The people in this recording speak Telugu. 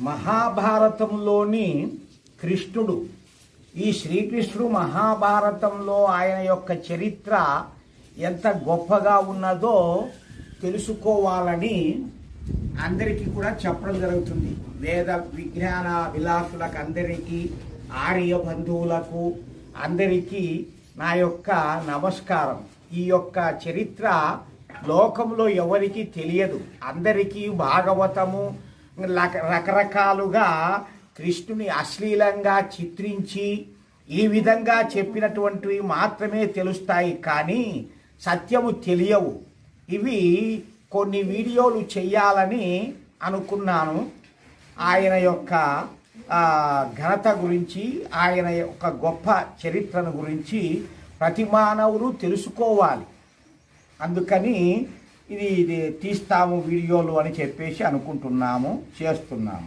మహాభారతంలోని కృష్ణుడు. ఈ శ్రీకృష్ణుడు మహాభారతంలో ఆయన యొక్క చరిత్ర ఎంత గొప్పగా ఉన్నదో తెలుసుకోవాలని అందరికీ కూడా చెప్పడం జరుగుతుంది. వేద విజ్ఞాన విలాసులకు అందరికీ ఆర్య బంధువులకు అందరికీ నా యొక్క నమస్కారం. ఈ యొక్క చరిత్ర లోకంలో ఎవరికీ తెలియదు. అందరికీ భాగవతము రకరకాలుగా కృష్ణుని అశ్లీలంగా చిత్రించి ఈ విధంగా చెప్పినటువంటివి మాత్రమే తెలుస్తాయి కానీ సత్యము తెలియవు. ఇవి కొన్ని వీడియోలు చేయాలని అనుకున్నాను. ఆయన యొక్క ఘనత గురించి ఆయన యొక్క గొప్ప చరిత్రను గురించి ప్రతి మానవులు తెలుసుకోవాలి. అందుకని ఇది ఇది తీస్తాము వీడియోలు అని చెప్పేసి అనుకుంటున్నాము చేస్తున్నాము.